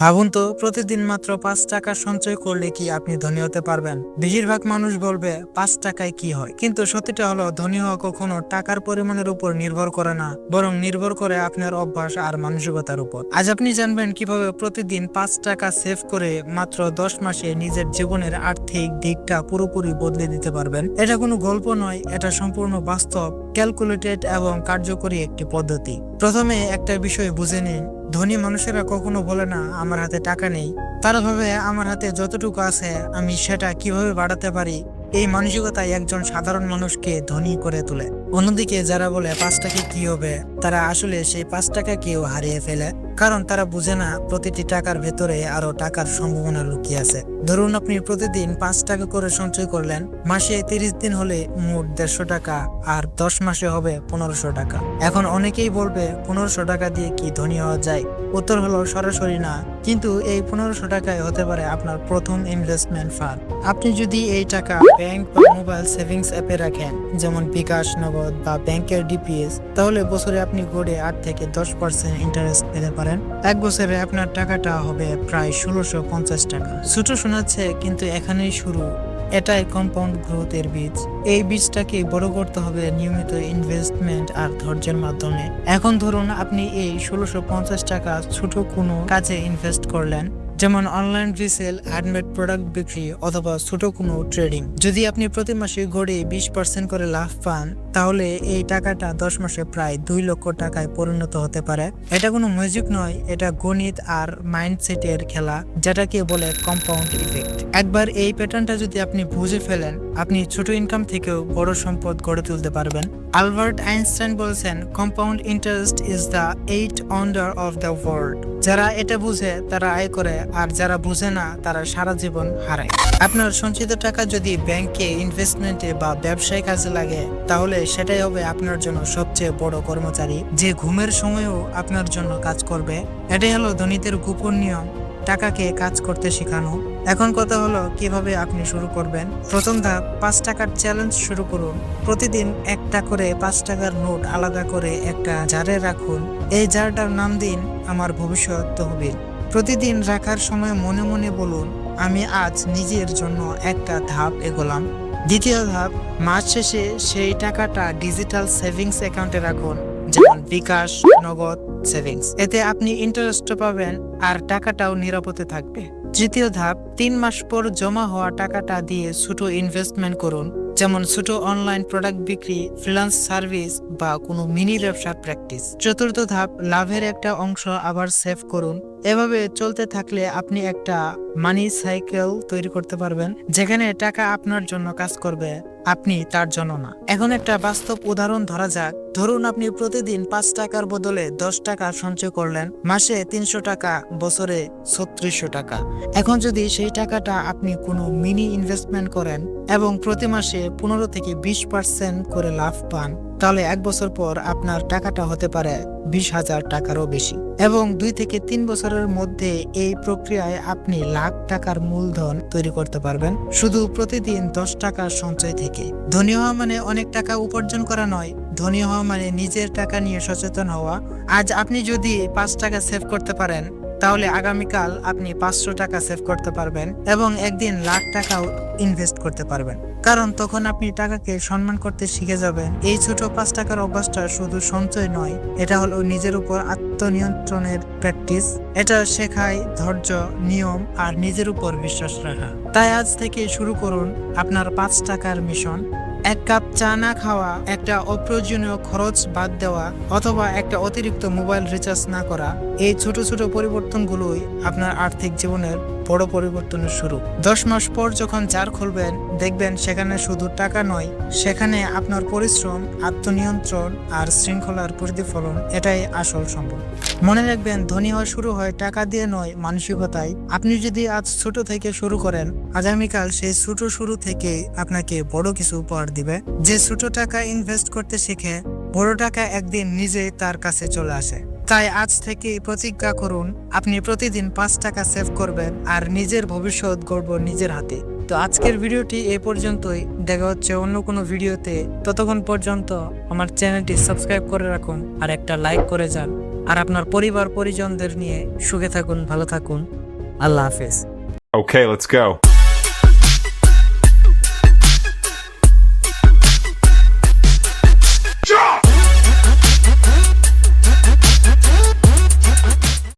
ভাবুন তো, প্রতিদিন মাত্র পাঁচ টাকা সঞ্চয় করলে কি আপনি ধনী হতে পারবেন? বেশিরভাগ মানুষ বলবে, পাঁচ টাকায় কি হয়? কিন্তু সত্যিটা হলো, ধনী হওয়া কখনো টাকার পরিমাণের উপর নির্ভর করে না, বরং নির্ভর করে আপনার অভ্যাস আর মানসিকতার উপর। আজ আপনি জানবেন কীভাবে প্রতিদিন পাঁচ টাকা সেভ করে মাত্র দশ মাসে নিজের জীবনের আর্থিক দিকটা পুরোপুরি বদলে দিতে পারবেন। এটা কোনো গল্প নয়, এটা সম্পূর্ণ বাস্তব ক্যালকুলেটেড এবং কার্যকরী একটি পদ্ধতি। প্রথমে একটা বিষয় বুঝে নিন ধনী মানুষেরা কখনো বলে না, আমার হাতে টাকা নেই। তারা ভাবে, আমার হাতে যতটুকু আছে, আমি সেটা কীভাবে বাড়াতে পারি? এই মানসিকতাই একজন সাধারণ মানুষকে ধনী করে তোলে। অন্যদিকে যারা বলে, পাঁচ টাকা কি হবে? তারা আসলে সেই পাঁচ টাকা কেউ হারিয়ে ফেলে। কারণ তারা বুঝে না প্রতিটি টাকার ভেতরে আরও টাকার সম্ভাবনা লুকিয়ে আছে। ধরুন আপনি প্রতিদিন পাঁচ টাকা করে সঞ্চয় করলেন, মাসে তিরিশ দিন হলে মোট দেড়শো টাকা আর দশ মাসে হবে পনেরোশো টাকা। এখন অনেকেই বলবে, পনেরোশো টাকা দিয়ে কি ধনী হওয়া যায়? উত্তর হলো, সরাসরি না। কিন্তু এই পনেরোশো টাকায় হতে পারে আপনার প্রথম ইনভেস্টমেন্ট ফান্ড আপনি যদি এই টাকা ব্যাংক বা মোবাইল সেভিংস অ্যাপে রাখেন, যেমন বিকাশ, নগদ বা ব্যাংকের ডিপিএস তাহলে বছরে আপনি গড়ে আট থেকে দশ পার্সেন্ট ইন্টারেস্ট পেতে পারেন। এক বছরে আপনার টাকাটা হবে প্রায় ষোলোশো পঞ্চাশ টাকা। ছোট শোনাচ্ছে, কিন্তু এখানেই শুরু। এটাই কম্পাউন্ড গ্রোথ এর বীজ। এই বীজটাকে বড় করতে হবে নিয়মিত ইনভেস্টমেন্ট আর ধৈর্যের মাধ্যমে। এখন ধরুন আপনি এই ষোলোশো পঞ্চাশ টাকা ছোট কোনো কাজে ইনভেস্ট করলেন। যেমন অনলাইন রিসেল অ্যাডমেড প্রোডাক্ট বিক্রি অথবা ছোট কোনো ট্রেডিং যদি আপনি প্রতি মাসে গড়ে বিশ পার্সেন্ট করে লাভ পান, তাহলে এই টাকাটা দশ মাসে প্রায় দুই লক্ষ টাকায় পরিণত হতে পারে। এটা কোনো মিউজিক নয়, এটা গণিত আর মাইন্ডসেটের খেলা, যেটাকে বলে কম্পাউন্ড ইফেক্ট একবার এই প্যাটার্নটা যদি আপনি বুঝে ফেলেন আপনি ছোট ইনকাম থেকেও বড় সম্পদ গড়ে তুলতে পারবেন। আলবার্ট আইনস্টাইন বলছেন compound interest is the eight wonder of the world যারা এটা বুঝে, তারা আয় করে, আর যারা বুঝে না, তারা সারা জীবন হারায়। আপনার সঞ্চিত টাকা যদি ব্যাংকে ইনভেস্টমেন্টে বা ব্যবসায় কাজে লাগে, তাহলে সেটাই হবে আপনার জন্য সবচেয়ে বড় কর্মচারী। যে ঘুমের সময়ও আপনার জন্য কাজ করবে। এটাই হলো ধনীদের গোপন নিয়ম। টাকাকে কাজ করতে শেখানো। এখন কথা হলো, কীভাবে আপনি শুরু করবেন? প্রথম ধাপ, পাঁচ টাকার চ্যালেঞ্জ শুরু করুন। প্রতিদিন একটা করে পাঁচ টাকার নোট আলাদা করে একটা জারে রাখুন। এই জারটার নাম দিন, আমার ভবিষ্যৎ তহবিল। প্রতিদিন রাখার সময় মনে মনে বলুন, আমি আজ নিজের জন্য একটা ধাপ এগোলাম। দ্বিতীয় ধাপ, মাস শেষে সেই টাকাটা ডিজিটাল সেভিংস অ্যাকাউন্টে রাখুন, যেমন বিকাশ, নগদ সেভিংস এতে আপনি ইন্টারেস্ট পাবেন আর টাকাটাও নিরাপদে থাকবে। তৃতীয় ধাপ, তিন মাস পর জমা হওয়া টাকাটা দিয়ে ছোট ইনভেস্টমেন্ট করুন। যেমন ছোট অনলাইন প্রোডাক্ট বিক্রি ফ্রিলান্স সার্ভিস বা কোনো মিনি ব্যবসার প্র্যাকটিস চতুর্থ ধাপ, লাভের একটা অংশ আবার সেভ করুন। এভাবে চলতে থাকলে আপনি একটা মানি সাইকেল তৈরি করতে পারবেন, যেখানে টাকা আপনার জন্য কাজ করবে, আপনি তার জন্য না। এখন একটা বাস্তব উদাহরণ ধরা যাক। ধরুন আপনি প্রতিদিন পাঁচ টাকার বদলে দশ টাকা সঞ্চয় করলেন, মাসে তিনশো টাকা, বছরে ছত্রিশশো টাকা। এখন যদি সেই টাকাটা আপনি কোনো মিনি ইনভেস্টমেন্ট করেন এবং প্রতি মাসে পনেরো থেকে বিশ পার্সেন্ট করে লাভ পান তাহলে এক বছর পর আপনার টাকাটা হতে পারে বিশ হাজার টাকারও বেশি। এবং দুই থেকে তিন বছরের মধ্যে এই প্রক্রিয়ায় আপনি লাখ টাকার মূলধন তৈরি করতে পারবেন। শুধু প্রতিদিন দশ টাকার সঞ্চয় থেকে। ধনী হওয়া মানে অনেক টাকা উপার্জন করা নয়। ধনী হওয়া মানে নিজের টাকা নিয়ে সচেতন হওয়া। আজ আপনি যদি পাঁচ টাকা সেভ করতে পারেন তাহলে আগামীকাল আপনি পাঁচশো টাকা সেভ করতে পারবেন এবং একদিন লাখ টাকাও ইনভেস্ট করতে পারবেন। কারণ তখন আপনি টাকাকে সম্মান করতে শিখে যাবেন। এই ছোট পাঁচ টাকার অভ্যাসটা শুধু সঞ্চয় নয়, এটা হলো নিজের উপর আত্মনিয়ন্ত্রণের প্র্যাকটিস এটা শেখায় ধৈর্য, নিয়ম আর নিজের উপর বিশ্বাস রাখা। তাই আজ থেকে শুরু করুন আপনার পাঁচ টাকার মিশন এক কাপ চা না খাওয়া একটা অপ্রয়োজনীয় খরচ বাদ দেওয়া অথবা একটা অতিরিক্ত মোবাইল রিচার্জ না করা, এই ছোট ছোট পরিবর্তনগুলোই আপনার আর্থিক জীবনের বড় পরিবর্তনের শুরু। দশ মাস পর যখন জার খুলবেন, দেখবেন সেখানে শুধু টাকা নয়, সেখানে আপনার পরিশ্রম, আত্মনিয়ন্ত্রণ আর শৃঙ্খলার প্রতিফলন এটাই আসল সম্ভব মনে রাখবেন, ধনী হওয়া শুরু হয় টাকা দিয়ে নয়, মানসিকতায়। আপনি যদি আজ ছোট থেকে শুরু করেন, আগামীকাল সেই ছোট শুরু থেকে আপনাকে বড় কিছু উপহার দিবে। যে ছোট টাকা ইনভেস্ট করতে শিখে, বড় টাকা একদিন নিজেই তার কাছে চলে আসে। তাই আজ থেকে প্রতিজ্ঞা করুন আপনি প্রতিদিন পাঁচ টাকা সেভ করবেন আর নিজের ভবিষ্যৎ গড়ব নিজের হাতে। তো আজকের ভিডিওটি এ পর্যন্তই। দেখা হচ্ছে অন্য কোনো ভিডিওতে। ততক্ষণ পর্যন্ত আমার চ্যানেলটি সাবস্ক্রাইব করে রাখুন আর একটা লাইক করে যান। আর আপনার পরিবার পরিজনদের নিয়ে সুখে থাকুন ভালো থাকুন। আল্লাহ হাফেজ। Okay, let's go.